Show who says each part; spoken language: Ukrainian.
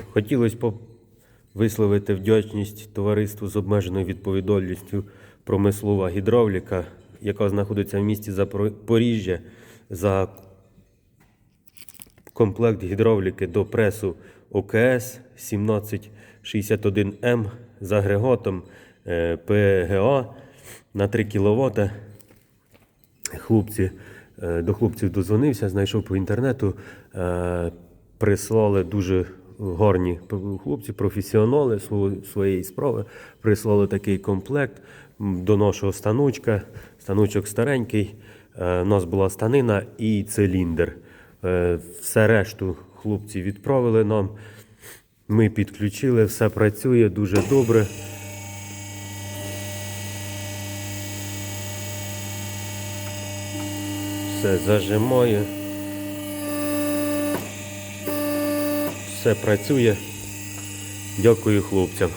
Speaker 1: Хотілося б висловити вдячність товариству з обмеженою відповідальністю промислова гідравліка, яка знаходиться в місті Запоріжжя за комплект гідравліки до пресу ОКС 1761М з агрегатом е, ПГА на 3 кВт. Хлопці, е, до хлопців дозвонився, знайшов по інтернету, е, прислали дуже гарні хлопці, професіонали своєї справи. Прислали такий комплект до нашого станочка. Станочок старенький. Е, У нас була станина і циліндр. Е, Все решту хлопці відправили нам. Ми підключили, все працює дуже добре. Все зажимає. Все працює. Дякую хлопцям.